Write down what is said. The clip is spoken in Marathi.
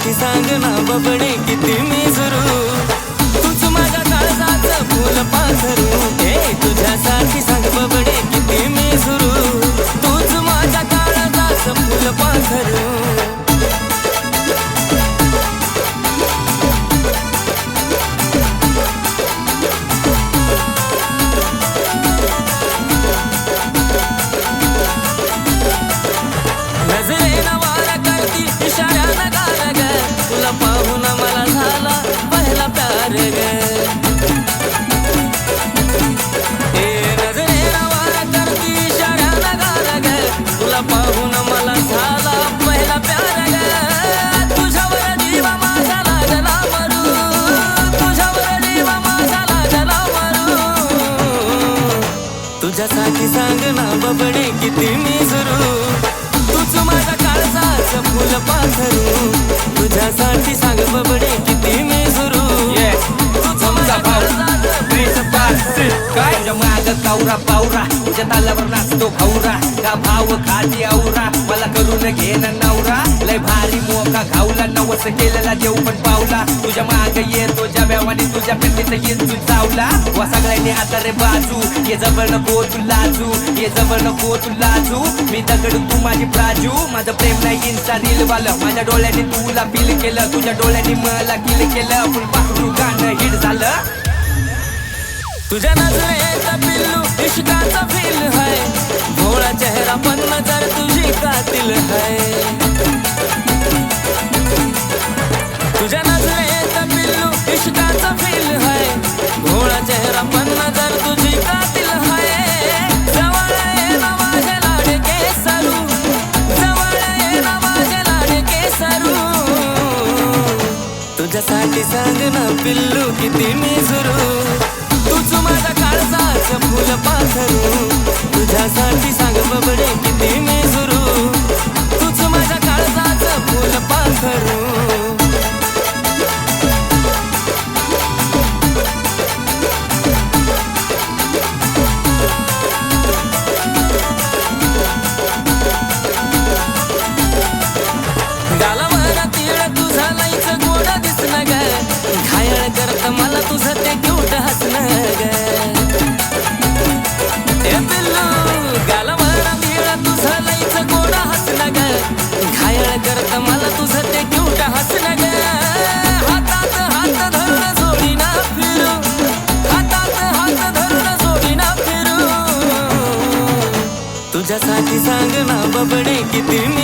साठी सांग ना बबडे किती मी जरू. तूच माझ्या काळजाचं फुल पाखरू. हे तुझ्यासाठी सांग बबडे किती मी जरू. तूच माझ्या काळजाचं फुल पाखरू. नजर पाहून मला झाला पहिला प्यार ग. तुझ्यावर जीवा माझा लागला मरू. तुझ्यावर जीवा माझा लागला मरू. तुझ्यासाठी सांग ना बबडे किती मी माझ्या तालावर नाचतो खौरा का भाव खाती औरा मला करून घे नवरा. लय भारी मोका घावला नवस केलेला देव पण पावला. तुझ्या माग येतो ज्या बेवानी तुझ्या पेटीत येत तू चावला. वा सगळ्यांनी आता रे बाजू. ये जबर नको तू लाजू. ये जबर नको तू लाजू. मी दगड तू माझी प्राजू. माझं प्रेम नाही इंस्टा रील वालं माझ्या डोळ्यांनी तुला फील केलं. तुझ्या डोळ्यांनी मला किल केलं. फुल पाखरू गाणं हिट झालं. तुझ्या नजरेचा पिल्लू इश्काचा मला चेहरा पण नजर तुझी कातील है तुझ्या नजरेचा पिल्लू इश्काचा फील है घोळा चेहरा पण नजर तुझी कातील है जवळ ये ना माझे लाडके सरू. जवळ ये ना माझे लाडके सरू. तुझ्यासाठी सांग ना पिल्लू किती मी सुरू काळजाचं फुल पाखरू तुझ्यासाठी सांग बबडे किती मी सुरू तूच माझ्या काळजाच फुल पाखरू मला तुझं ते गोड हसणं ग घायळ करत मला तुझं ते क्यूट हसणं ग हातात हात धरून जोडीना फिरू. हातात हात धरून जोडीना फिरू. तुझ्यासाठी सांग ना बबडे किती मी